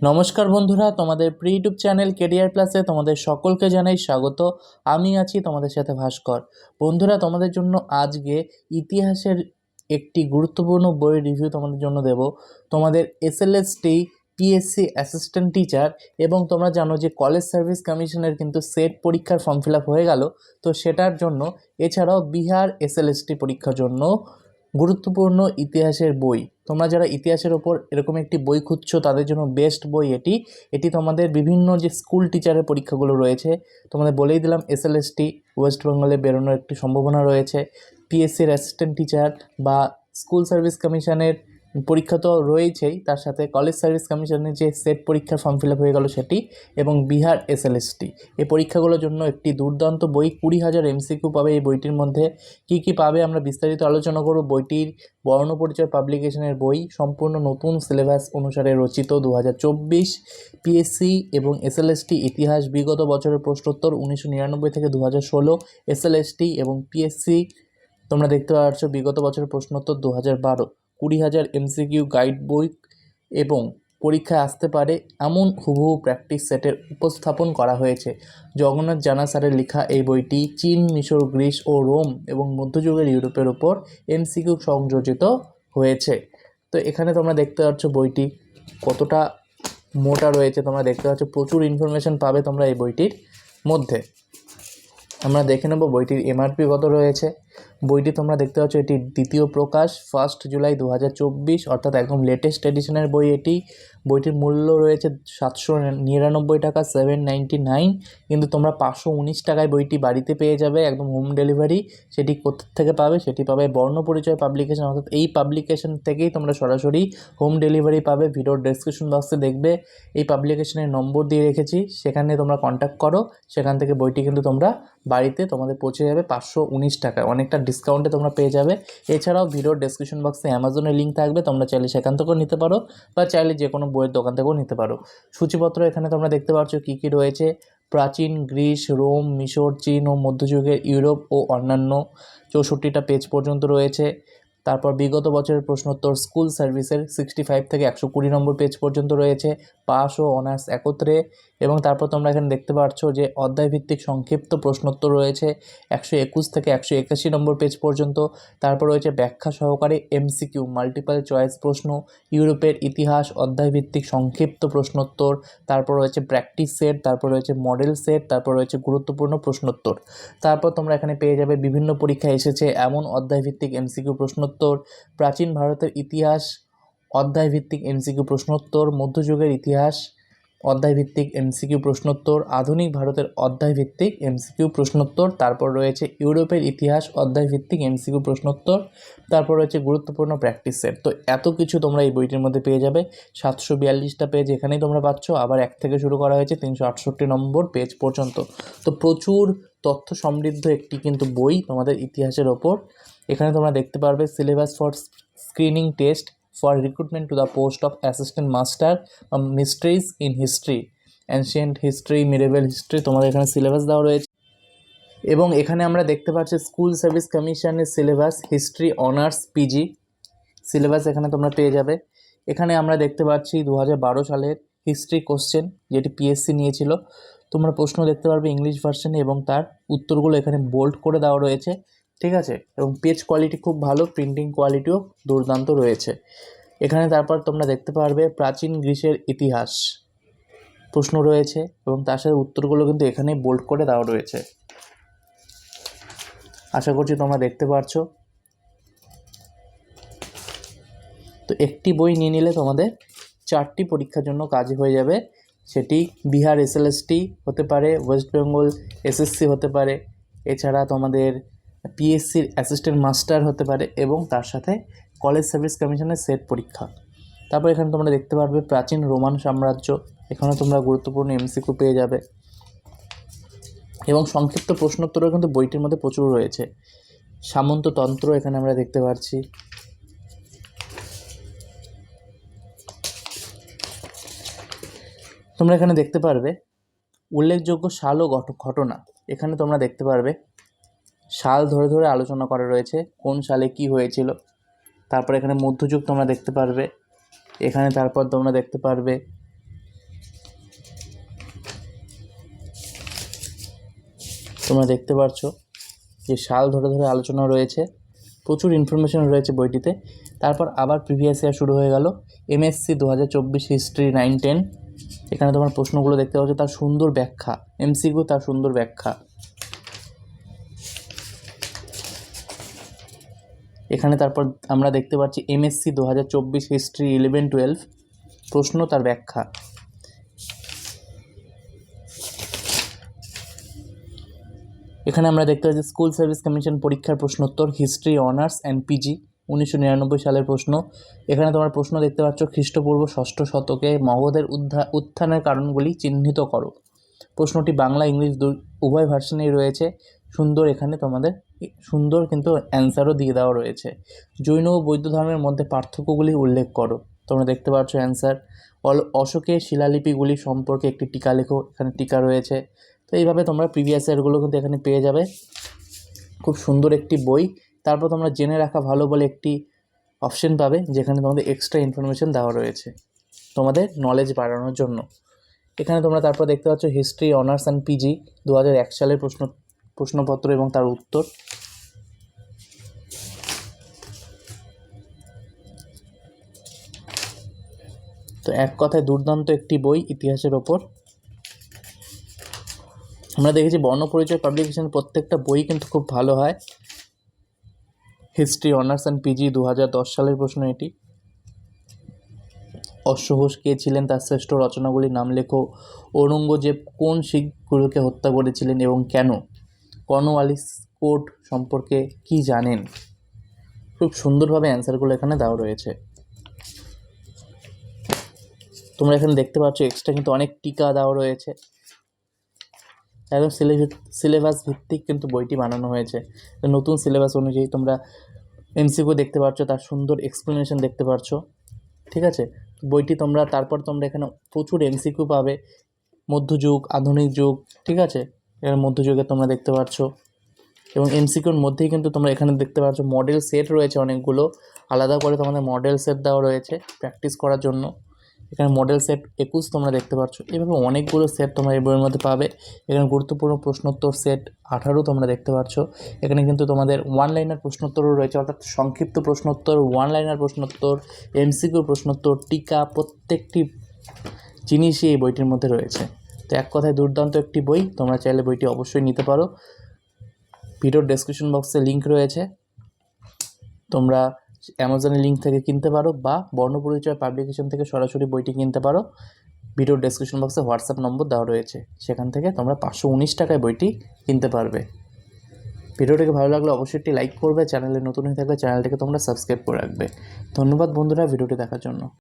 নমস্কার বন্ধুরা, তোমাদের প্রি ইউটিউব চ্যানেল কেরিয়ার প্লাসে তোমাদের সকলকে জানাই স্বাগত। আমি আছি তোমাদের সাথে ভাস্কর। বন্ধুরা, তোমাদের জন্য আজকে ইতিহাসের একটি গুরুত্বপূর্ণ বই রিভিউ তোমাদের জন্য দেব। তোমাদের এসএলএসটি পিএসসি অ্যাসিস্ট্যান্ট টিচার এবং তোমরা জানো যে কলেজ সার্ভিস কমিশনের কিন্তু সেট পরীক্ষার ফর্ম ফিল আপ হয়ে গেল। তো সেটার জন্য এছাড়াও বিহার এসএলএসটি পরীক্ষার জন্য গুরুত্বপূর্ণ ইতিহাসের বই। তোমরা যারা ইতিহাসের ওপর এরকম একটি বই খুঁজছো, তাদের জন্য বেস্ট বই এটি। এটি তোমাদের বিভিন্ন যে স্কুল টিচারের পরীক্ষাগুলো রয়েছে, তোমাদের বলেই দিলাম এস এসএলএসটি ওয়েস্ট বেঙ্গলে বেরোনোর একটি সম্ভাবনা রয়েছে। পিএসসির অ্যাসিস্ট্যান্ট টিচার বা স্কুল সার্ভিস কমিশনের পরীক্ষা তো রয়েছেই, তার সাথে কলেজ সার্ভিস কমিশনের যে সেট পরীক্ষার ফর্ম ফিল আপ হয়ে গেল সেটি এবং বিহার এসএলএসটি এই পরীক্ষাগুলোর জন্য একটি দুর্দান্ত বই কুড়ি হাজার এমসিকিউ পাবে এই বইটির মধ্যে। কী কী পাবে আমরা বিস্তারিত আলোচনা করব। বইটির বর্ণপরিচয় পাবলিকেশনের বই, সম্পূর্ণ নতুন সিলেবাস অনুসারে রচিত দু হাজার চব্বিশ পিএসসি এবং এসএলএসটি ইতিহাস বিগত বছরের প্রশ্নোত্তর উনিশশো নিরানব্বই থেকে দু হাজার ষোলো এসএলএসটি এবং পিএসসি তোমরা দেখতে পাচ্ছ বিগত বছরের প্রশ্নোত্তর দু হাজার বারো। কুড়ি হাজার এমসিকিউ গাইড বই এবং পরীক্ষায় আসতে পারে এমন হুবহু প্র্যাকটিস সেটের উপস্থাপন করা হয়েছে। জগন্নাথ জানা স্যারের লেখা এই বইটি চীন, মিশর, গ্রিস ও রোম এবং মধ্যযুগের ইউরোপের ওপর এমসিকিউ সংযোজিত হয়েছে। তো এখানে তোমরা দেখতে পাচ্ছ বইটি কতটা মোটা রয়েছে, তোমরা দেখতে পাচ্ছ প্রচুর ইনফরমেশন পাবে তোমরা এই বইটির মধ্যে। আমরা দেখে নেব বইটির এমআরপি কত রয়েছে। বইটি তোমরা দেখতে পাচ্ছ, এটি দ্বিতীয় প্রকাশ ফার্স্ট জুলাই দু হাজার চব্বিশ, অর্থাৎ একদম লেটেস্ট এডিশনের বই এটি। বইটির মূল্য রয়েছে সাতশো নিরানব্বই টাকা সেভেন নাইনটি নাইন কিন্তু তোমরা পাঁচশো উনিশ টাকায় বইটি বাড়িতে পেয়ে যাবে, একদম হোম ডেলিভারি সেটি কোথা থেকে পাবে? সেটি পাবে বর্ণপরিচয় পাবলিকেশন অর্থাৎ এই পাবলিকেশন থেকেই তোমরা সরাসরি হোম ডেলিভারি পাবে। ভিডিওর ডেসক্রিপশন বক্সে দেখবে, এই পাবলিকেশনের নম্বর দিয়ে রেখেছি। সেখানে তোমরা কন্ট্যাক্ট করো, সেখান থেকে বইটি কিন্তু তোমরা বাড়িতে তোমাদের পৌঁছে যাবে পাঁচশো উনিশ টাকায়। অনেকটা ডিসকাউন্টে তোমরা পেয়ে যাবে। এছাড়াও ভিডিওর ডেসক্রিপশন বক্সে অ্যামাজনের লিঙ্ক থাকবে, তোমরা চাইলে সেখান থেকেও নিতে পারো বা চাইলে যে কোনো বইয়ের দোকান থেকেও নিতে পারো। সূচিপত্র এখানে তোমরা দেখতে পাচ্ছ কী কী রয়েছে। প্রাচীন গ্রিস, রোম, মিশর, চীন ও মধ্যযুগের ইউরোপ ও অন্যান্য চৌষট্টিটা পেজ পর্যন্ত রয়েছে। তারপর বিগত বছরের প্রশ্নোত্তর স্কুল সার্ভিসের সিক্সটি ফাইভ থেকে একশো কুড়ি নম্বর পেজ পর্যন্ত রয়েছে পাস ও অনার্স একত্রে। এবং তারপর তোমরা এখানে দেখতে পাচ্ছ যে অধ্যায়ভিত্তিক সংক্ষিপ্ত প্রশ্নোত্তর রয়েছে একশো একুশ থেকে একশো একাশি নম্বর পেজ পর্যন্ত। তারপর রয়েছে ব্যাখ্যা সহকারে এমসিকিউ মাল্টিপাল চয়েস প্রশ্ন, ইউরোপের ইতিহাস, অধ্যায়ভিত্তিক সংক্ষিপ্ত প্রশ্নোত্তর। তারপর রয়েছে প্র্যাকটিস সেট তারপর রয়েছে মডেল সেট তারপর রয়েছে গুরুত্বপূর্ণ প্রশ্নোত্তর। তারপর তোমরা এখানে পেয়ে যাবে বিভিন্ন পরীক্ষায় এসেছে এমন অধ্যায়ভিত্তিক এমসিকিউ প্রশ্নোত্তর, প্রাচীন ভারতের ইতিহাস, অধ্যায়ভিত্তিক এমসিকিউ প্রশ্নোত্তর, মধ্যযুগের ইতিহাস, অধ্যায়ভিত্তিক এমসিকিউ প্রশ্নোত্তর, আধুনিক ভারতের অধ্যায়ভিত্তিক এমসিকিউ প্রশ্নোত্তর, তারপর রয়েছে ইউরোপের ইতিহাস, অধ্যায়ভিত্তিক এমসিকিউ প্রশ্নোত্তর, তারপর রয়েছে গুরুত্বপূর্ণ প্র্যাকটিস সেট তো এত কিছু তোমরা এই বইটির মধ্যে পেয়ে যাবে। সাতশো বিয়াল্লিশটা পেজ এখানেই তোমরা পাচ্ছ, আবার এক থেকে শুরু করা হয়েছে তিনশো আটষট্টি নম্বর পেজ পর্যন্ত। তো প্রচুর তথ্য সমৃদ্ধ একটি কিন্তু বই তোমাদের ইতিহাসের ওপর। এখানে তোমরা দেখতে পারবে syllabus for screening test for recruitment to the post of assistant master mistresses in history ancient history medieval history তোমাদের এখানে সিলেবাস দেওয়া রয়েছে। এবং এখানে আমরা দেখতে পাচ্ছি স্কুল সার্ভিস কমিশনের syllabus history honours PG syllabus এখানে তোমরা পেয়ে যাবে। এখানে আমরা দেখতে পাচ্ছি দু সালের হিস্ট্রি কোশ্চেন যেটি পিএসসি নিয়েছিল। তোমরা প্রশ্ন দেখতে পারবে ইংলিশ ভার্সনে এবং তার উত্তরগুলো এখানে বোল্ড করে দেওয়া রয়েছে। ঠিক আছে? এবং পেজ কোয়ালিটি খুব ভালো প্রিন্টিং কোয়ালিটিও দুর্দান্ত রয়েছে। এখানে তারপর তোমরা দেখতে পারবে প্রাচীন গ্রিসের ইতিহাস প্রশ্ন রয়েছে এবং তার সাথে উত্তরগুলো কিন্তু এখানেই বোল্ড করে দেওয়া রয়েছে। আশা করছি তোমরা দেখতে পারছ। তো একটি বই নিয়ে নিলে তোমাদের চারটি পরীক্ষার জন্য কাজ হয়ে যাবে। সেটি বিহার এসএলএসটি হতে পারে ওয়েস্ট বেঙ্গল এসএসসি হতে পারে। এছাড়া তোমাদের পিএসসির অ্যাসিস্ট্যান্ট মাস্টার হতে পারে এবং তার সাথে কলেজ সার্ভিস কমিশনের সেট পরীক্ষা। তারপর এখানে তোমরা দেখতে পারবে প্রাচীন রোমান সাম্রাজ্য। এখানেও তোমরা গুরুত্বপূর্ণ এমসিকিউ পেয়ে যাবে। এবং সংক্ষিপ্ত প্রশ্নোত্তরও কিন্তু বইটির মধ্যে প্রচুর রয়েছে। সামন্ততন্ত্র এখানে আমরা দেখতে পাচ্ছি তোমরা এখানে দেখতে পারবে উল্লেখযোগ্য সাল ও ঘট- ঘটনা। এখানে তোমরা দেখতে পারবে সাল ধরে ধরে আলোচনা করা রয়েছে, কোন সালে কি হয়েছিল। তারপর এখানে মধ্যযুগ তোমরা দেখতে পারবে। এখানে তারপর তোমরা দেখতে পারবে তোমরা দেখতে পাচ্ছ যে সাল ধরে ধরে আলোচনা রয়েছে, প্রচুর ইনফরমেশন রয়েছে বইটিতে। তারপর আবার প্রিভিয়াস ইয়ার শুরু হয়ে গেল এমএসসি দু হাজার চব্বিশ হিস্ট্রি নাইন টেন এখানে তোমার প্রশ্নগুলো দেখতে পাচ্ছ, তার সুন্দর ব্যাখ্যা এমসিগু তার সুন্দর ব্যাখ্যা। এখানে তারপর আমরা দেখতে পাচ্ছি এমএসসি দু হাজার চব্বিশ হিস্ট্রি ইলেভেন টুয়েলভ প্রশ্ন তার ব্যাখ্যা। এখানে আমরা দেখতে পাচ্ছি স্কুল সার্ভিস কমিশন পরীক্ষার প্রশ্নোত্তর হিস্ট্রি অনার্স অ্যান্ড পিজি উনিশশো নিরানব্বই সালের প্রশ্ন। এখানে তোমার প্রশ্ন দেখতে পাচ্ছ, খ্রিস্টপূর্ব ষষ্ঠ শতকে মগধের উদ্ধা, উত্থানের কারণগুলি চিহ্নিত করো। প্রশ্নটি বাংলা, ইংলিশ উভয় ভার্সনেই রয়েছে। সুন্দর এখানে তোমাদের সুন্দর কিন্তু অ্যান্সারও দিয়ে দেওয়া রয়েছে। জৈন ও বৌদ্ধ ধর্মের মধ্যে পার্থক্যগুলি উল্লেখ করো। তোমরা দেখতে পাচ্ছ অ্যান্সার অল অশোকের শিলালিপিগুলি সম্পর্কে একটি টিকা লেখো, এখানে টিকা রয়েছে। তো এইভাবে তোমরা প্রিভিয়াস ইয়ারগুলো কিন্তু এখানে পেয়ে যাবে। খুব সুন্দর একটি বই। তারপর তোমরা জেনে রাখা ভালো বলে একটি অপশন পাবে, যেখানে তোমাদের এক্সট্রা ইনফরমেশন দেওয়া রয়েছে তোমাদের নলেজ বাড়ানোর জন্য। এখানে তোমরা তারপর দেখতে পাচ্ছ হিস্ট্রি অনার্স অ্যান্ড পিজি দু হাজার এক সালের প্রশ্ন প্রশ্নপত্র এবং তার উত্তর। তো এক কথায় দুর্দান্ত একটি বই ইতিহাসের ওপর। আমরা দেখেছি বর্ণপরিচয় পাবলিকেশন প্রত্যেকটা বই কিন্তু খুব ভালো হয়। হিস্ট্রি, অনার্স অ্যান্ড পিজি দু হাজার দশ সালের প্রশ্ন এটি। অশ্বঘোষ কে ছিলেন তার শ্রেষ্ঠ রচনাগুলির নাম লেখো। ঔরঙ্গজেব কোন শিখগুলোকে হত্যা করেছিলেন এবং কেন? কর্নওয়ালিস কোড সম্পর্কে কি জানেন? খুব সুন্দরভাবে অ্যান্সারগুলো এখানে দেওয়া রয়েছে। তোমরা এখানে দেখতে পাচ্ছ, এক্সট্রা কিন্তু অনেক টিকা দেওয়া রয়েছে। একদম সিলেবাস ভিত্তিক কিন্তু বইটি বানানো হয়েছে। নতুন সিলেবাস অনুযায়ী তোমরা এমসিকিউ দেখতে পাচ্ছ, তার সুন্দর এক্সপ্লেনেশন দেখতে পাচ্ছ। ঠিক আছে? বইটি তোমরা, তারপর তোমরা এখানে প্রচুর এমসিকিউ পাবে। মধ্যযুগ, আধুনিক যুগ, ঠিক আছে? এর মধ্যযুগে তোমরা দেখতে পাচ্ছ এবং এমসিকিউর মধ্যেই কিন্তু তোমরা এখানে দেখতে পাচ্ছ মডেল সেট রয়েছে অনেকগুলো। আলাদা করে তোমাদের মডেল সেট দেওয়া রয়েছে প্র্যাকটিস করার জন্য। এখানে মডেল সেট একুশ তোমরা দেখতে পাচ্ছ এভাবে অনেকগুলো সেট তোমরা এই বইয়ের মধ্যে পাবে। এখানে গুরুত্বপূর্ণ প্রশ্নোত্তর সেট আঠারো তোমরা দেখতে পাচ্ছ এখানে কিন্তু তোমাদের ওয়ান লাইনার প্রশ্নোত্তরও রয়েছে, অর্থাৎ সংক্ষিপ্ত প্রশ্নোত্তর ওয়ান লাইনার প্রশ্নোত্তর, এমসিকিউ প্রশ্নোত্তর, টিকা, প্রত্যেকটি জিনিসই এই বইটির মধ্যে রয়েছে। তো এক কথায় দুর্দান্ত একটি বই, তোমরা চাইলে বইটি অবশ্যই নিতে পারো। ভিডিওর ডেসক্রিপশন বক্সে লিঙ্ক রয়েছে। তোমরা অ্যামাজনের লিঙ্ক থেকে কিনতে পারো বা বর্ণপরিচয় পাবলিকেশন থেকে সরাসরি বইটি কিনতে পারো। ভিডিওর ডেসক্রিপশন বক্সে হোয়াটসঅ্যাপ নম্বর দেওয়া রয়েছে। সেখান থেকে তোমরা পাঁচশো উনিশ টাকায় বইটি কিনতে পারবে। ভিডিওটিকে ভালো লাগলে অবশ্যই একটি লাইক করবে। চ্যানেলে নতুন হয়ে থাকলে চ্যানেলটিকে তোমরা সাবস্ক্রাইব করে রাখবে। ধন্যবাদ বন্ধুরা ভিডিওটি দেখার জন্য।